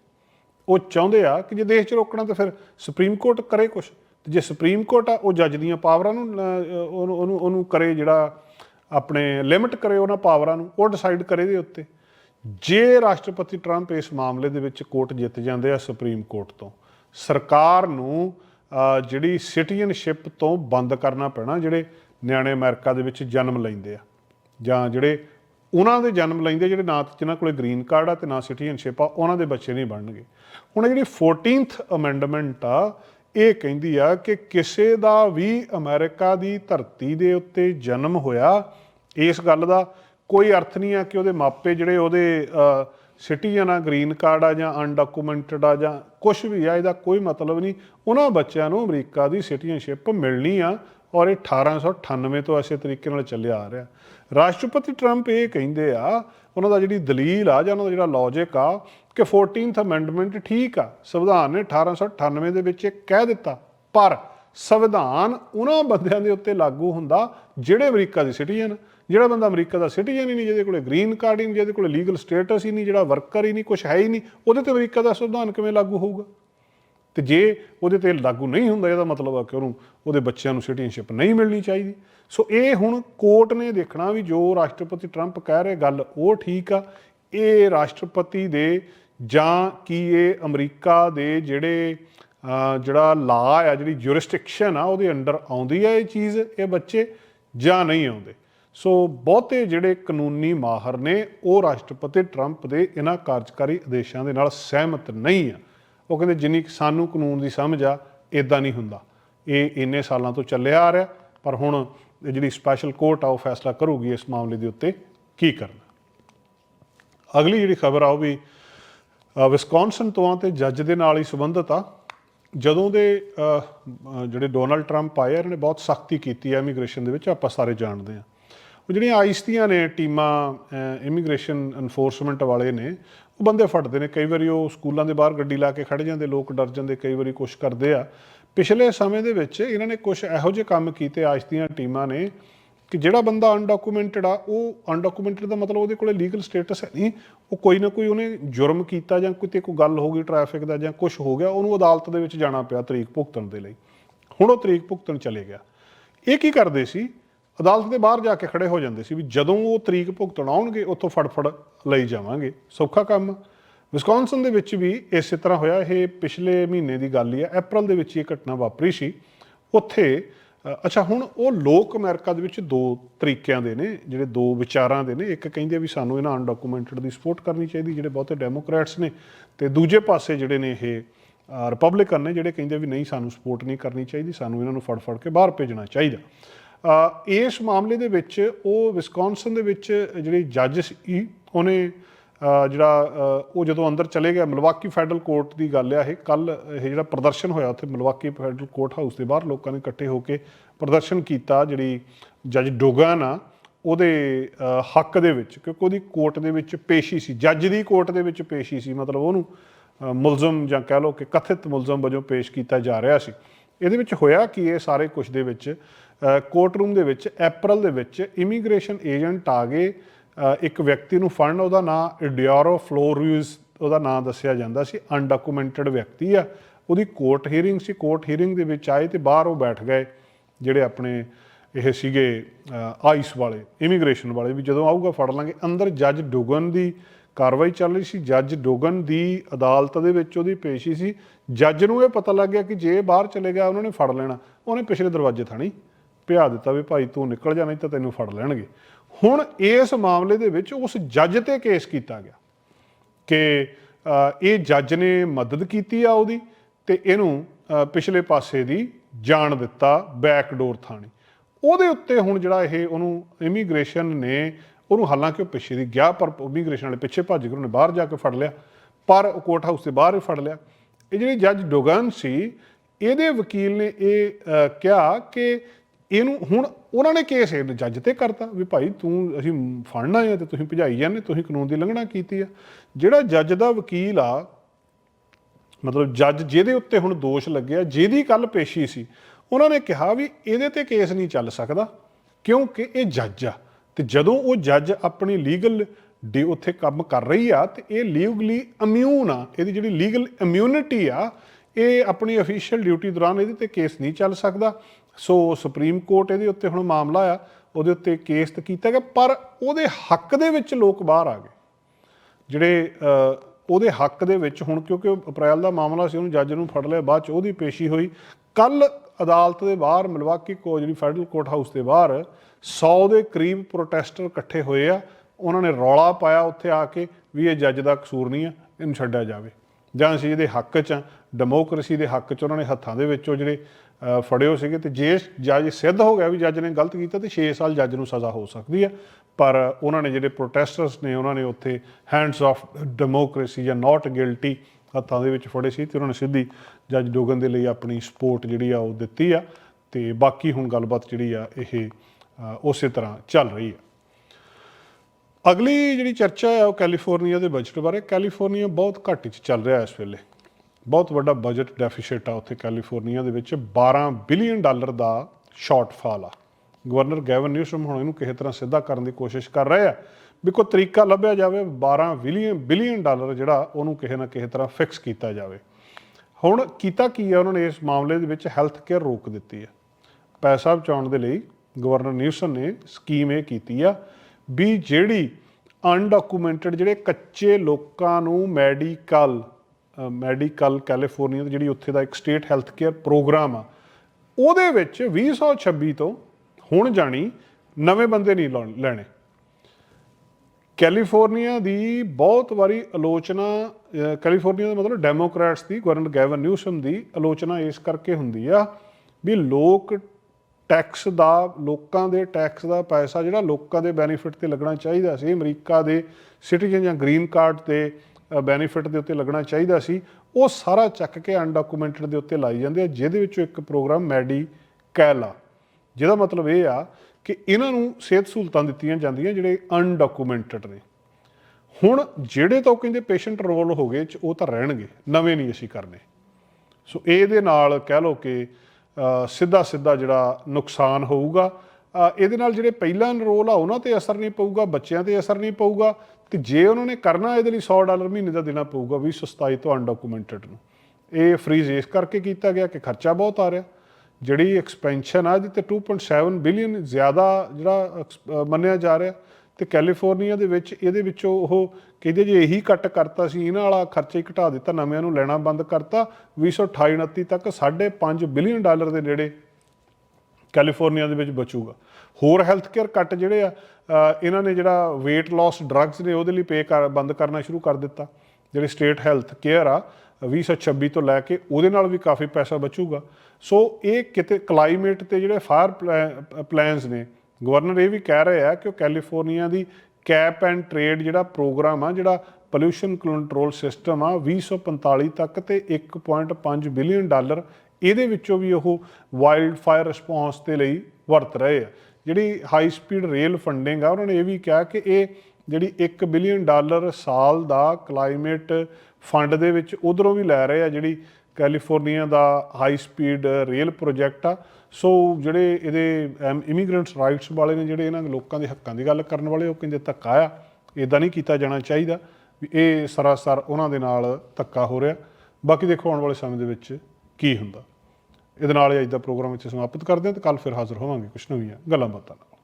ਉਹ ਚਾਹੁੰਦੇ ਆ ਕਿ ਜੇ ਦੇਸ਼ 'ਚ ਰੋਕਣਾ ਤਾਂ ਫਿਰ ਸੁਪਰੀਮ ਕੋਰਟ ਕਰੇ ਕੁਝ ਤੇ ਜੇ ਸੁਪਰੀਮ ਕੋਰਟ ਆ, ਉਹ ਜੱਜ ਦੀਆਂ ਪਾਵਰਾਂ ਨੂੰ ਉਹਨੂੰ ਉਹਨੂੰ ਕਰੇ ਜਿਹੜਾ ਆਪਣੇ ਲਿਮਿਟ ਕਰੇ ਉਹਨਾਂ ਪਾਵਰਾਂ ਨੂੰ, ਉਹ ਡਿਸਾਈਡ ਕਰੇ ਦੇ ਉੱਤੇ। ਜੇ ਰਾਸ਼ਟਰਪਤੀ ਟਰੰਪ ਇਸ ਮਾਮਲੇ ਦੇ ਵਿੱਚ ਕੋਰਟ ਜਿੱਤ ਜਾਂਦੇ ਆ ਸੁਪਰੀਮ ਕੋਰਟ ਤੋਂ, ਸਰਕਾਰ ਨੂੰ ਜਿਹੜੀ ਸਿਟੀਜ਼ਨਸ਼ਿਪ ਤੋਂ ਬੰਦ ਕਰਨਾ ਪੈਣਾ, ਜਿਹੜੇ ਨਿਆਣੇ ਅਮਰੀਕਾ ਦੇ ਵਿੱਚ ਜਨਮ ਲੈਂਦੇ ਆ, ਜਾਂ ਜਿਹੜੇ ਉਹਨਾਂ ਦੇ ਜਨਮ ਲੈਂਦੇ ਜਿਹੜੇ ਨਾ ਤਾਂ ਜਿਨ੍ਹਾਂ ਕੋਲੇ ਗ੍ਰੀਨ ਕਾਰਡ ਆ ਤੇ ਨਾ ਸਿਟੀਜ਼ਨਸ਼ਿਪ ਆ, ਉਹਨਾਂ ਦੇ ਬੱਚੇ ਨਹੀਂ ਬਣਨਗੇ। ਹੁਣ ਜਿਹੜੀ 14th ਅਮੈਂਡਮੈਂਟ ਆ, ਇਹ ਕਹਿੰਦੀ ਆ ਕਿ ਕਿਸੇ ਦਾ ਵੀ ਅਮਰੀਕਾ ਦੀ ਧਰਤੀ ਦੇ ਉੱਤੇ ਜਨਮ ਹੋਇਆ, ਇਸ ਗੱਲ ਦਾ ਕੋਈ ਅਰਥ ਨਹੀਂ ਆ ਕਿ ਉਹਦੇ ਮਾਪੇ ਜਿਹੜੇ ਉਹਦੇ ਸਿਟੀਜ਼ਨ ਆ, ਗ੍ਰੀਨ ਕਾਰਡ ਆ ਜਾਂ ਅਨਡਾਕੂਮੈਂਟਡ ਆ ਜਾਂ ਕੁਝ ਵੀ ਆ, ਇਹਦਾ ਕੋਈ ਮਤਲਬ ਨਹੀਂ। ਉਹਨਾਂ ਬੱਚਿਆਂ ਨੂੰ ਅਮਰੀਕਾ ਦੀ ਸਿਟੀਜ਼ਨਸ਼ਿਪ ਮਿਲਣੀ ਆ ਔਰ ਇਹ 1898 ਤੋਂ ਐਸੇ ਤਰੀਕੇ ਨਾਲ ਚੱਲਿਆ ਆ ਰਿਹਾ। ਰਾਸ਼ਟਰਪਤੀ ਟਰੰਪ ਇਹ ਕਹਿੰਦੇ ਆ, ਉਹਨਾਂ ਦਾ ਜਿਹੜੀ ਦਲੀਲ ਆ ਜਾਂ ਉਹਨਾਂ ਦਾ ਜਿਹੜਾ ਲੌਜੀਕ ਆ ਕਿ 14th ਅਮੈਂਡਮੈਂਟ ਠੀਕ ਆ, ਸੰਵਿਧਾਨ ਨੇ 1898 ਦੇ ਵਿੱਚ ਇਹ ਕਹਿ ਦਿੱਤਾ। ਪਰ ਸੰਵਿਧਾਨ ਉਹਨਾਂ ਬੰਦਿਆਂ ਦੇ ਉੱਤੇ ਲਾਗੂ ਹੁੰਦਾ ਜਿਹੜੇ ਅਮਰੀਕਾ ਦੇ ਸਿਟੀਜ਼ਨ। ਜਿਹੜਾ ਬੰਦਾ ਅਮਰੀਕਾ ਦਾ ਸਿਟੀਜ਼ਨ ਹੀ ਨਹੀਂ, ਜਿਹਦੇ ਕੋਲੇ ਗ੍ਰੀਨ ਕਾਰਡ ਹੀ ਨਹੀਂ, ਜਿਹਦੇ ਕੋਲੇ ਲੀਗਲ ਸਟੇਟਸ ਹੀ ਨਹੀਂ, ਜਿਹੜਾ ਵਰਕਰ ਹੀ ਨਹੀਂ ਕੁਝ ਹੈ ਹੀ ਨਹੀਂ, ਉਹਦੇ ਤੇ ਅਮਰੀਕਾ ਦਾ ਸੰਵਿਧਾਨ ਕਿਵੇਂ ਲਾਗੂ ਹੋਊਗਾ? ਤੇ ਜੇ ਉਹਦੇ ਤੇ ਲਾਗੂ ਨਹੀਂ ਹੁੰਦਾ, ਇਹਦਾ ਮਤਲਬ ਆ ਕਿ ਉਹਨੂੰ, ਉਹਦੇ ਬੱਚਿਆਂ ਨੂੰ ਸਿਟੀਜ਼ਨਸ਼ਿਪ ਨਹੀਂ ਮਿਲਣੀ ਚਾਹੀਦੀ। ਸੋ ਇਹ ਹੁਣ ਕੋਰਟ ਨੇ ਦੇਖਣਾ ਵੀ ਜੋ ਰਾਸ਼ਟਰਪਤੀ ਟਰੰਪ ਕਹਿ ਰਹੇ ਗੱਲ, ਉਹ ਠੀਕ ਆ। ਇਹ ਰਾਸ਼ਟਰਪਤੀ ਦੇ ਜਾਂ ਕੀ ਇਹ ਅਮਰੀਕਾ ਦੇ ਜਿਹੜੇ ਜਿਹੜਾ ਲਾ ਆ, ਜਿਹੜੀ ਜੁਰਿਸਡਿਕਸ਼ਨ ਆ, ਉਹਦੇ ਅੰਡਰ ਆਉਂਦੀ ਆ ਇਹ ਚੀਜ਼, ਇਹ ਬੱਚੇ ਜਾਂ ਨਹੀਂ ਆਉਂਦੇ? ਸੋ ਬਹੁਤੇ ਜਿਹੜੇ ਕਾਨੂੰਨੀ ਮਾਹਰ ਨੇ ਉਹ ਰਾਸ਼ਟਰਪਤੀ ਟਰੰਪ ਦੇ ਇਹਨਾਂ ਕਾਰਜਕਾਰੀ ਆਦੇਸ਼ਾਂ ਦੇ ਨਾਲ ਸਹਿਮਤ ਨਹੀਂ ਆ। ਉਹ ਕਹਿੰਦੇ ਜਿੰਨੀ ਸਾਨੂੰ ਕਾਨੂੰਨ ਦੀ ਸਮਝ ਆ ਇਦਾਂ ਨਹੀਂ ਹੁੰਦਾ। ਇਹ ਇੰਨੇ ਸਾਲਾਂ ਤੋਂ ਚੱਲਿਆ ਆ ਰਿਹਾ ਪਰ ਹੁਣ ਇਹ ਜਿਹੜੀ ਸਪੈਸ਼ਲ ਕੋਰਟ ਆ ਉਹ ਫੈਸਲਾ ਕਰੂਗੀ ਇਸ ਮਾਮਲੇ ਦੇ ਉੱਤੇ ਕੀ ਕਰਨਾ? ਅਗਲੀ ਜਿਹੜੀ ਖਬਰ ਆ ਉਹ ਵੀ ਅ, ਵਿਸਕੌਨਸਨ ਤੋਂ ਆ ਤੇ ਜੱਜ ਦੇ ਨਾਲ ਹੀ ਸੰਬੰਧਿਤ ਆ। ਜਦੋਂ ਦੇ ਜਿਹੜੇ ਡੋਨਲਡ ਟਰੰਪ ਆਏ ਆ, ਇਹਨਾਂ ਨੇ ਬਹੁਤ ਸਖਤੀ ਕੀਤੀ ਹੈ ਇਮੀਗ੍ਰੇਸ਼ਨ ਦੇ ਵਿੱਚ ਆਪਾਂ ਸਾਰੇ ਜਾਣਦੇ ਆ। ਉਹ ਜਿਹੜੀਆਂ ਆਈਸ ਦੀਆਂ ਨੇ ਟੀਮਾਂ ਇਮੀਗ੍ਰੇਸ਼ਨ ਐਨਫੋਰਸਮੈਂਟ ਵਾਲੇ ਨੇ, ਉਹ ਬੰਦੇ ਫੜਦੇ ਨੇ। ਕਈ ਵਾਰੀ ਉਹ ਸਕੂਲਾਂ ਦੇ ਬਾਹਰ ਗੱਡੀ ਲਾ ਕੇ ਖੜ ਜਾਂਦੇ, ਲੋਕ ਡਰ ਜਾਂਦੇ, ਕਈ ਵਾਰੀ ਕੁਛ ਕਰਦੇ ਆ। ਪਿਛਲੇ ਸਮੇਂ ਦੇ ਵਿੱਚ ਇਹਨਾਂ ਨੇ ਕੁਝ ਇਹੋ ਜਿਹੇ ਕੰਮ ਕੀਤੇ ਆਈਸ ਦੀਆਂ ਟੀਮਾਂ ਨੇ ਕਿ ਜਿਹੜਾ ਬੰਦਾ ਅਨਡਾਕੂਮੈਂਟਡ ਆ, ਉਹ ਅਨਡਾਕੂਮੈਂਟਡ ਦਾ ਮਤਲਬ ਉਹਦੇ ਕੋਲੇ ਲੀਗਲ ਸਟੇਟਸ ਹੈ ਨਹੀਂ। ਉਹ ਕੋਈ ਨਾ ਕੋਈ ਉਹਨੇ ਜੁਰਮ ਕੀਤਾ ਜਾਂ ਕਿਤੇ ਕੋਈ ਗੱਲ ਹੋ ਗਈ ਟ੍ਰੈਫਿਕ ਦਾ ਜਾਂ ਕੁਝ ਹੋ ਗਿਆ, ਉਹਨੂੰ ਅਦਾਲਤ ਦੇ ਵਿੱਚ ਜਾਣਾ ਪਿਆ ਤਰੀਕ ਭੁਗਤਣ ਦੇ ਲਈ। ਹੁਣ ਉਹ ਤਰੀਕ ਭੁਗਤਣ ਚਲੇ ਗਿਆ। ਇਹ ਕੀ ਕਰਦੇ ਸੀ? ਅਦਾਲਤ ਦੇ ਬਾਹਰ ਜਾ ਕੇ ਖੜੇ ਹੋ ਜਾਂਦੇ ਸੀ ਵੀ ਜਦੋਂ ਉਹ ਤਰੀਕ ਭੁਗਤਣ ਆਉਣਗੇ, ਉੱਥੋਂ ਫੜਫੜ ਲਈ ਜਾਵਾਂਗੇ। ਸੌਖਾ ਕੰਮ। ਵਿਸਕੌਨਸਨ ਦੇ ਵਿੱਚ ਵੀ ਇਸੇ ਤਰ੍ਹਾਂ ਹੋਇਆ। ਇਹ ਪਿਛਲੇ ਮਹੀਨੇ ਦੀ ਗੱਲ ਹੀ ਹੈ। ਅਪ੍ਰੈਲ ਦੇ ਵਿੱਚ ਇਹ ਘਟਨਾ ਵਾਪਰੀ ਸੀ। ਉੱਥੇ ਅੱਛਾ, ਹੁਣ ਉਹ ਲੋਕ ਅਮਰੀਕਾ ਦੇ ਵਿੱਚ ਦੋ ਤਰੀਕਿਆਂ ਦੇ ਨੇ, ਜਿਹੜੇ ਦੋ ਵਿਚਾਰਾਂ ਦੇ ਨੇ। ਇੱਕ ਕਹਿੰਦੇ ਵੀ ਸਾਨੂੰ ਇਹਨਾਂ ਅਨਡਾਕੂਮੈਂਟਡ ਦੀ ਸਪੋਰਟ ਕਰਨੀ ਚਾਹੀਦੀ, ਜਿਹੜੇ ਬਹੁਤੇ ਡੈਮੋਕ੍ਰੈਟਸ ਨੇ, ਤੇ ਦੂਜੇ ਪਾਸੇ ਜਿਹੜੇ ਨੇ ਇਹ ਰਿਪਬਲਿਕਨ ਨੇ, ਜਿਹੜੇ ਕਹਿੰਦੇ ਵੀ ਨਹੀਂ ਸਾਨੂੰ ਸਪੋਰਟ ਨਹੀਂ ਕਰਨੀ ਚਾਹੀਦੀ, ਸਾਨੂੰ ਇਹਨਾਂ ਨੂੰ ਫੜ ਫੜ ਕੇ ਬਾਹਰ ਭੇਜਣਾ ਚਾਹੀਦਾ। ਇਸ ਮਾਮਲੇ ਦੇ ਵਿੱਚ ਉਹ ਵਿਸਕੌਨਸਨ ਦੇ ਵਿੱਚ ਜਿਹੜੀ ਜੱਜ ਸੀ, ਉਹਨੇ ਜਿਹੜਾ ਉਹ ਜਦੋਂ ਅੰਦਰ ਚਲੇ ਗਿਆ, ਮਲਵਾਕੀ ਫੈਡਰਲ ਕੋਰਟ ਦੀ ਗੱਲ ਆ ਇਹ ਕੱਲ ਇਹ ਜਿਹੜਾ ਪ੍ਰਦਰਸ਼ਨ ਹੋਇਆ ਉੱਥੇ ਮਲਵਾਕੀ ਫੈਡਰਲ ਕੋਰਟ ਹਾਊਸ ਦੇ ਬਾਹਰ ਲੋਕਾਂ ਨੇ ਇਕੱਠੇ ਹੋ ਕੇ ਪ੍ਰਦਰਸ਼ਨ ਕੀਤਾ, ਜਿਹੜੀ ਜੱਜ ਡੋਗਨ ਆ, ਉਹਦੇ ਹੱਕ ਦੇ ਵਿੱਚ, ਕਿਉਂਕਿ ਉਹਦੀ ਕੋਰਟ ਦੇ ਵਿੱਚ ਪੇਸ਼ੀ ਸੀ, ਜੱਜ ਦੀ ਕੋਰਟ ਦੇ ਵਿੱਚ ਪੇਸ਼ੀ ਸੀ, ਮਤਲਬ ਉਹਨੂੰ ਮੁਲਜ਼ਮ ਜਾਂ ਕਹਿ ਲਓ ਕਿ ਕਥਿਤ ਮੁਲਜ਼ਮ ਵਜੋਂ ਪੇਸ਼ ਕੀਤਾ ਜਾ ਰਿਹਾ ਸੀ। ਇਹਦੇ ਵਿੱਚ ਹੋਇਆ ਕੀ ਇਹ ਸਾਰੇ ਕੁਝ ਦੇ ਵਿੱਚ? ਕੋਰਟ ਰੂਮ ਦੇ ਵਿੱਚ ਅਪ੍ਰੈਲ ਦੇ ਵਿੱਚ ਇਮੀਗ੍ਰੇਸ਼ਨ ਏਜੰਟ ਆ ਗਏ। ਇੱਕ ਵਿਅਕਤੀ ਨੂੰ ਫੜਨ, ਉਹਦਾ ਨਾਮ ਇਡਿਓਰੋ ਫਲੋਰਿਊਜ਼ ਉਹਦਾ ਨਾਮ ਦੱਸਿਆ ਜਾਂਦਾ ਸੀ। ਅਨਡਾਕੂਮੈਂਟਡ ਵਿਅਕਤੀ ਆ। ਉਹਦੀ ਕੋਰਟ ਹੀਅਰਿੰਗ ਸੀ। ਕੋਰਟ ਹੀਅਰਿੰਗ ਦੇ ਵਿੱਚ ਆਏ ਤੇ ਬਾਹਰ ਉਹ ਬੈਠ ਗਏ, ਜਿਹੜੇ ਆਪਣੇ ਇਹ ਸੀਗੇ ਆਈਸ ਵਾਲੇ ਇਮੀਗ੍ਰੇਸ਼ਨ ਵਾਲੇ ਵੀ। ਜਦੋਂ ਆਊਗਾ ਫੜ ਲਾਂਗੇ। ਅੰਦਰ ਜੱਜ ਡੁਗਨ ਦੀ ਕਾਰਵਾਈ ਚੱਲ ਰਹੀ ਸੀ। ਜੱਜ ਡੋਗਨ ਦੀ ਅਦਾਲਤ ਦੇ ਵਿੱਚ ਉਹਦੀ ਪੇਸ਼ੀ ਸੀ। ਜੱਜ ਨੂੰ ਇਹ ਪਤਾ ਲੱਗ ਗਿਆ ਕਿ ਜੇ ਬਾਹਰ ਚਲੇ ਗਿਆ ਉਹਨਾਂ ਨੇ ਫੜ ਲੈਣਾ। ਉਹਨੇ ਪਿਛਲੇ ਦਰਵਾਜ਼ੇ ਥਾਣੀ ਭਿਆ ਦਿੱਤਾ ਵੀ ਭਾਈ ਤੂੰ ਨਿਕਲ ਜਾ ਨਹੀਂ ਤਾਂ ਤੈਨੂੰ ਫੜ ਲੈਣਗੇ। ਹੁਣ ਇਸ ਮਾਮਲੇ ਦੇ ਵਿੱਚ ਉਸ ਜੱਜ ਤੇ ਕੇਸ ਕੀਤਾ ਗਿਆ ਕਿ ਇਹ ਜੱਜ ਨੇ ਮਦਦ ਕੀਤੀ ਆ ਉਹਦੀ ਤੇ ਇਹਨੂੰ ਅ, ਪਿਛਲੇ ਪਾਸੇ ਦੀ ਜਾਣ ਦਿੱਤਾ ਬੈਕਡੋਰ ਥਾਣੀ। ਉਹਦੇ ਉੱਤੇ ਹੁਣ ਜਿਹੜਾ ਇਹ ਉਹਨੂੰ ਇਮੀਗ੍ਰੇਸ਼ਨ ਨੇ ਉਹਨੂੰ ਹਾਲਾਂਕਿ ਉਹ ਪਿੱਛੇ ਦੀ ਗਿਆ, ਪਰ ਇਮੀਗ੍ਰੇਸ਼ਨ ਵਾਲੇ ਪਿੱਛੇ ਭੱਜ ਕੇ ਉਹਨੇ ਬਾਹਰ ਜਾ ਕੇ ਫੜ ਲਿਆ। ਪਰ ਕੋਰਟ ਹਾਊਸ ਦੇ ਬਾਹਰ ਹੀ ਫੜ ਲਿਆ। ਇਹ ਜਿਹੜੀ ਜੱਜ ਡੋਗਨ ਸੀ, ਇਹਦੇ ਵਕੀਲ ਨੇ ਇਹ ਕਿਹਾ ਕਿ ਇਹਨੂੰ ਹੁਣ ਉਹਨਾਂ ਨੇ ਕੇਸ ਇਹ ਜੱਜ ਤੇ ਕਰਤਾ ਵੀ ਭਾਈ ਤੂੰ ਅਸੀਂ ਫੜਨਾ ਹੈ ਤੇ ਤੁਸੀਂ ਭਜਾਈ ਜਾਂਦੇ, ਤੁਸੀਂ ਕਾਨੂੰਨ ਦੀ ਲੰਘਣਾ ਕੀਤੀ ਆ। ਜਿਹੜਾ ਜੱਜ ਦਾ ਵਕੀਲ ਆ, ਮਤਲਬ ਜੱਜ ਜਿਹਦੇ ਉੱਤੇ ਹੁਣ ਦੋਸ਼ ਲੱਗਿਆ, ਜਿਹਦੀ ਕੱਲ ਪੇਸ਼ੀ ਸੀ, ਉਹਨਾਂ ਨੇ ਕਿਹਾ ਵੀ ਇਹਦੇ ਤੇ ਕੇਸ ਨਹੀਂ ਚੱਲ ਸਕਦਾ, ਕਿਉਂਕਿ ਇਹ ਜੱਜ ਆ। ਤੇ ਜਦੋਂ ਉਹ ਜੱਜ ਆਪਣੀ ਲੀਗਲ ਡੇ ਉੱਥੇ ਕੰਮ ਕਰ ਰਹੀ ਆ, ਤੇ ਇਹ ਲੀਗਲੀ ਇਮਿਊਨ ਆ, ਇਹਦੀ ਜਿਹੜੀ ਲੀਗਲ ਇਮਿਊਨਿਟੀ ਆ, ਇਹ ਆਪਣੀ ਅਫੀਸ਼ੀਅਲ ਡਿਊਟੀ ਦੌਰਾਨ ਇਹਦੇ ਤੇ ਕੇਸ ਨਹੀਂ ਚੱਲ ਸਕਦਾ। ਸੋ ਸੁਪਰੀਮ ਕੋਰਟ ਇਹਦੇ ਉੱਤੇ ਹੁਣ ਮਾਮਲਾ ਆ, ਉਹਦੇ ਉੱਤੇ ਕੇਸ ਤਾਂ ਕੀਤਾ ਗਿਆ, ਪਰ ਉਹਦੇ ਹੱਕ ਦੇ ਵਿੱਚ ਲੋਕ ਬਾਹਰ ਆ ਗਏ। ਜਿਹੜੇ ਉਹਦੇ ਹੱਕ ਦੇ ਵਿੱਚ ਹੁਣ ਕਿਉਂਕਿ ਉਹ ਅਪ੍ਰੈਲ ਦਾ ਮਾਮਲਾ ਸੀ, ਉਹਨੂੰ ਜੱਜ ਨੂੰ ਫੜ ਲਿਆ, ਬਾਅਦ ਚ ਉਹਦੀ ਪੇਸ਼ੀ ਹੋਈ। ਕੱਲ ਅਦਾਲਤ ਦੇ ਬਾਹਰ ਮਿਲਵਾਕੀ ਕੋ ਜਿਹੜੀ ਫੈਡਰਲ ਕੋਰਟ ਹਾਊਸ ਦੇ ਬਾਹਰ 100 ਦੇ ਕਰੀਬ ਪ੍ਰੋਟੈਸਟਰ ਇਕੱਠੇ ਹੋਏ ਆ। ਉਹਨਾਂ ਨੇ ਰੌਲਾ ਪਾਇਆ ਉੱਥੇ ਆ ਕੇ ਵੀ ਇਹ ਜੱਜ ਦਾ ਕਸੂਰ ਨਹੀਂ ਆ ਇਹਨੂੰ ਛੱਡਿਆ ਜਾਵੇ। ਜਾਂ ਅਸੀਂ ਇਹਦੇ ਹੱਕ 'ਚ ਆ ਡੈਮੋਕ੍ਰੇਸੀ ਦੇ ਹੱਕ 'ਚ ਉਹਨਾਂ ਨੇ ਹੱਥਾਂ ਦੇ ਵਿੱਚੋਂ ਜਿਹੜੇ ਅ, ਫੜੇ ਹੋ ਸੀਗੇ ਤੇ ਜੇ ਜੱਜ ਸਿੱਧ ਹੋ ਗਿਆ ਵੀ ਜੱਜ ਨੇ ਗਲਤ ਕੀਤਾ ਤੇ 6 ਸਾਲ ਜੱਜ ਨੂੰ ਸਜ਼ਾ ਹੋ ਸਕਦੀ ਆ। ਪਰ ਉਹਨਾਂ ਨੇ ਜਿਹੜੇ ਪ੍ਰੋਟੈਸਟਰਸ ਨੇ ਉਹਨਾਂ ਨੇ ਉੱਥੇ ਹੈਂਡਸ ਆਫ ਡੈਮੋਕ੍ਰੇਸੀ ਜਾਂ ਨਾਟ ਗਿਲਟੀ ਹੱਥਾਂ ਦੇ ਵਿੱਚ ਫੜੇ ਸੀ ਤੇ ਉਹਨਾਂ ਨੇ ਸਿੱਧੀ ਜੱਜ ਡੋਗਨ ਦੇ ਲਈ ਆਪਣੀ ਸਪੋਰਟ ਜਿਹੜੀ ਆ ਉਹ ਦਿੱਤੀ ਆ। ਤੇ ਬਾਕੀ ਹੁਣ ਗੱਲਬਾਤ ਜਿਹੜੀ ਆ ਇਹ ਉਸੇ ਤਰ੍ਹਾਂ ਚੱਲ ਰਹੀ ਆ। ਅਗਲੀ ਜਿਹੜੀ ਚਰਚਾ ਹੈ ਉਹ ਕੈਲੀਫੋਰਨੀਆ ਦੇ ਬਜਟ ਬਾਰੇ। ਕੈਲੀਫੋਰਨੀਆ ਬਹੁਤ ਘੱਟ ਚ ਚੱਲ ਰਿਹਾ ਇਸ ਵੇਲੇ। ਬਹੁਤ ਵੱਡਾ ਬਜਟ ਡੈਫੀਸਿਟ ਆ ਉੱਥੇ ਕੈਲੀਫੋਰਨੀਆ ਦੇ ਵਿੱਚ। 12 ਬਿਲੀਅਨ ਡਾਲਰ ਦਾ ਸ਼ਾਰਟਫਾਲ ਆ। ਗਵਰਨਰ ਗੈਵਨ ਨਿਊਸਮ ਹੁਣ ਇਹਨੂੰ ਕਿਸੇ ਤਰ੍ਹਾਂ ਸਿੱਧਾ ਕਰਨ ਦੀ ਕੋਸ਼ਿਸ਼ ਕਰ ਰਹੇ ਆ। ਵੀ ਕੋਈ ਤਰੀਕਾ ਲੱਭਿਆ ਜਾਵੇ 12 ਬਿਲੀਅਨ ਬਿਲੀਅਨ ਡਾਲਰ ਜਿਹੜਾ ਉਹਨੂੰ ਕਿਸੇ ਨਾ ਕਿਸੇ ਤਰ੍ਹਾਂ ਫਿਕਸ ਕੀਤਾ ਜਾਵੇ। ਹੁਣ ਕੀਤਾ ਕੀ ਹੈ ਉਹਨਾਂ ਨੇ ਇਸ ਮਾਮਲੇ ਦੇ ਵਿੱਚ ਹੈਲਥ ਕੇਅਰ ਰੋਕ ਦਿੱਤੀ ਹੈ ਪੈਸਾ ਬਚਾਉਣ ਦੇ ਲਈ ਗਵਰਨਰ ਨਿਊਸਨ ਨੇ ਸਕੀਮ ਇਹ ਕੀਤੀ ਆ ਵੀ ਜਿਹੜੀ ਅਨਡਾਕੂਮੈਂਟਡ ਜਿਹੜੇ ਕੱਚੇ ਲੋਕਾਂ ਨੂੰ ਮੈਡੀਕਲ ਮੈਡੀਕਲ ਕੈਲੀਫੋਰਨੀਆ ਦੀ ਜਿਹੜੀ ਉੱਥੇ ਦਾ ਇੱਕ ਸਟੇਟ ਹੈਲਥ ਕੇਅਰ ਪ੍ਰੋਗਰਾਮ ਆ, ਉਹਦੇ ਵਿੱਚ 2026 ਤੋਂ ਹੁਣ ਜਾਣੀ ਨਵੇਂ ਬੰਦੇ ਨਹੀਂ ਲਾਉਣ- ਲੈਣੇ। ਕੈਲੀਫੋਰਨੀਆ ਦੀ ਬਹੁਤ ਵਾਰੀ ਆਲੋਚਨਾ ਕੈਲੀਫੋਰਨੀਆ ਦਾ ਮਤਲਬ ਡੈਮੋਕ੍ਰੈਟਸ ਦੀ, ਗਵਰਨਰ ਗੈਵਨ ਨਿਊਸਮ ਦੀ ਆਲੋਚਨਾ ਇਸ ਕਰਕੇ ਹੁੰਦੀ ਆ ਵੀ ਲੋਕ ਟੈਕਸ ਦਾ, ਲੋਕਾਂ ਦੇ ਟੈਕਸ ਦਾ ਪੈਸਾ ਜਿਹੜਾ ਲੋਕਾਂ ਦੇ ਬੈਨੀਫਿਟ ਤੇ ਲੱਗਣਾ ਚਾਹੀਦਾ ਸੀ, ਅਮਰੀਕਾ ਦੇ ਸਿਟੀਜ਼ਨ ਜਾਂ ਗ੍ਰੀਨ ਕਾਰਡ ਤੇ ਬੈਨੀਫਿਟ ਦੇ ਉੱਤੇ ਲੱਗਣਾ ਚਾਹੀਦਾ ਸੀ, ਉਹ ਸਾਰਾ ਚੱਕ ਕੇ ਅਨਡਾਕੂਮੈਂਟਡ ਦੇ ਉੱਤੇ ਲਾਈ ਜਾਂਦੇ ਆ, ਜਿਹਦੇ ਵਿੱਚੋਂ ਇੱਕ ਪ੍ਰੋਗਰਾਮ ਮੈਡੀ ਕੈਲਾ ਜਿਹਦਾ ਮਤਲਬ ਇਹ ਆ ਕਿ ਇਹਨਾਂ ਨੂੰ ਸਿਹਤ ਸਹੂਲਤਾਂ ਦਿੱਤੀਆਂ ਜਾਂਦੀਆਂ ਜਿਹੜੇ ਅਨਡਾਕੂਮੈਂਟਡ ਨੇ। ਹੁਣ ਜਿਹੜੇ ਤਾਂ ਕਹਿੰਦੇ ਪੇਸ਼ੈਂਟ ਰੋਲ ਹੋ ਗਏ ਚ ਉਹ ਤਾਂ ਰਹਿਣਗੇ, ਨਵੇਂ ਨਹੀਂ ਅਸੀਂ ਕਰਨੇ। ਸੋ ਇਹਦੇ ਨਾਲ ਕਹਿ ਲਓ ਕਿ ਸਿੱਧਾ ਸਿੱਧਾ ਜਿਹੜਾ ਨੁਕਸਾਨ ਹੋਊਗਾ। ਇਹਦੇ ਨਾਲ ਜਿਹੜੇ ਪਹਿਲਾਂ ਐਨਰੋਲ ਆ, ਉਹਨਾਂ ਤੇ ਅਸਰ ਨਹੀਂ ਪਊਗਾ, ਬੱਚਿਆਂ ਤੇ ਅਸਰ ਨਹੀਂ ਪਊਗਾ। ਤੇ ਜੇ ਉਹਨਾਂ ਨੇ ਕਰਨਾ, ਇਹਦੇ ਲਈ 100 ਡਾਲਰ ਮਹੀਨੇ ਦਾ ਦੇਣਾ ਪਊਗਾ 2027 ਤੋਂ ਅਨਡਾਕੂਮੈਂਟਡ ਨੂੰ। ਇਹ ਫ੍ਰੀਜ਼ ਇਸ ਕਰਕੇ ਕੀਤਾ ਗਿਆ ਕਿ ਖਰਚਾ ਬਹੁਤ ਆ ਰਿਹਾ। ਜਿਹੜੀ ਐਕਸਪੈਂਸ਼ਨ ਆ ਇਹਦੇ ਤੇ 2.7 ਬਿਲੀਅਨ ਜ਼ਿਆਦਾ ਜਿਹੜਾ ਐਕਸ- ਮੰਨਿਆ ਜਾ ਰਿਹਾ ਤੇ ਕੈਲੀਫੋਰਨੀਆ ਦੇ ਵਿੱਚ ਇਹਦੇ ਵਿੱਚੋਂ ਉਹ ਕਹਿੰਦੇ ਜੇ ਇਹੀ ਕੱਟ ਕਰਤਾ ਸੀ, ਇਹਨਾਂ ਵਾਲਾ ਖਰਚੇ ਹੀ ਘਟਾ ਦਿੱਤਾ, ਨਵਿਆਂ ਨੂੰ ਲੈਣਾ ਬੰਦ ਕਰਤਾ 2028 29 ਤੱਕ 5.5 ਬਿਲੀਅਨ ਡਾਲਰ ਦੇ ਨੇੜੇ ਕੈਲੀਫੋਰਨੀਆ ਦੇ ਵਿੱਚ ਬਚੂਗਾ। ਹੋਰ ਹੈਲਥ ਕੇਅਰ ਕੱਟ ਜਿਹੜੇ ਆ ਇਹਨਾਂ ਨੇ ਜਿਹੜਾ weight loss ਡਰੱਗਸ ਨੇ ਉਹਦੇ ਲਈ ਪੇ ਕਰ, ਬੰਦ ਕਰਨਾ ਸ਼ੁਰੂ ਕਰ ਦਿੱਤਾ। ਜਿਹੜੇ ਸਟੇਟ ਹੈਲਥ ਕੇਅਰ ਆ 2026 ਤੋਂ ਲੈ ਕੇ ਉਹਦੇ ਨਾਲ ਵੀ ਕਾਫੀ ਪੈਸਾ ਬਚੂਗਾ। ਸੋ ਇਹ ਕਿਤੇ ਕਲਾਈਮੇਟ ਤੇ ਜਿਹੜੇ ਫਾਇਰ ਪਲਾਨਸ ਨੇ ਗਵਰਨਰ ਇਹ ਵੀ ਕਹਿ ਰਹੇ ਆ ਕਿ ਉਹ ਕੈਲੀਫੋਰਨੀਆ ਦੀ ਕੈਪ ਐਂਡ ਟ੍ਰੇਡ ਜਿਹੜਾ ਪ੍ਰੋਗਰਾਮ ਆ, ਜਿਹੜਾ ਪੋਲੂਸ਼ਨ ਕੰਟਰੋਲ ਸਿਸਟਮ ਆ 2045 ਤੱਕ ਤੇ 1.5 ਬਿਲੀਅਨ ਡਾਲਰ, ਇਹਦੇ ਵਿੱਚੋਂ ਵੀ ਉਹ ਵਾਈਲਡ ਫਾਇਰ ਰਿਸਪੌਂਸ ਦੇ ਲਈ ਵਰਤ ਰਹੇ ਆ। ਜਿਹੜੀ ਹਾਈ ਸਪੀਡ ਰੇਲ ਫੰਡਿੰਗ ਆ, ਉਹਨਾਂ ਨੇ ਇਹ ਵੀ ਕਿਹਾ ਕਿ ਇਹ ਜਿਹੜੀ 1 ਬਿਲੀਅਨ ਡਾਲਰ ਸਾਲ ਦਾ ਕਲਾਈਮੇਟ ਫੰਡ ਦੇ ਵਿੱਚ ਉਧਰੋਂ ਵੀ ਲੈ ਰਹੇ ਆ, ਜਿਹੜੀ ਕੈਲੀਫੋਰਨੀਆ ਦਾ ਹਾਈ ਸਪੀਡ ਰੇਲ ਪ੍ਰੋਜੈਕਟ ਆ। ਸੋ ਜਿਹੜੇ ਇਹਦੇ ਇਮੀਗ੍ਰੈਂਟਸ ਰਾਈਟਸ ਵਾਲੇ ਨੇ, ਜਿਹੜੇ ਇਹਨਾਂ ਲੋਕਾਂ ਦੇ ਹੱਕਾਂ ਦੀ ਗੱਲ ਕਰਨ ਵਾਲੇ, ਉਹ ਕਹਿੰਦੇ ਧੱਕਾ ਆ। ਇਦਾਂ ਨਹੀਂ ਕੀਤਾ ਜਾਣਾ ਚਾਹੀਦਾ ਵੀ ਇਹ ਸਰਾਸਰ ਉਹਨਾਂ ਦੇ ਨਾਲ ਧੱਕਾ ਹੋ ਰਿਹਾ। ਬਾਕੀ ਦੇਖੋ, ਆਉਣ ਵਾਲੇ ਸਮੇਂ ਦੇ ਵਿੱਚ ਕੀ ਹੁੰਦਾ। ਇਹਦੇ ਨਾਲ ਅੱਜ ਦਾ ਪ੍ਰੋਗਰਾਮ ਇੱਥੇ ਸਮਾਪਤ ਕਰਦੇ ਹਾਂ ਤੇ ਕੱਲ ਫਿਰ ਹਾਜ਼ਰ ਹੋਵਾਂਗੇ ਕੁਝ ਨਵੀਆਂ ਗੱਲਾਂ ਬਾਤਾਂ ਨਾਲ।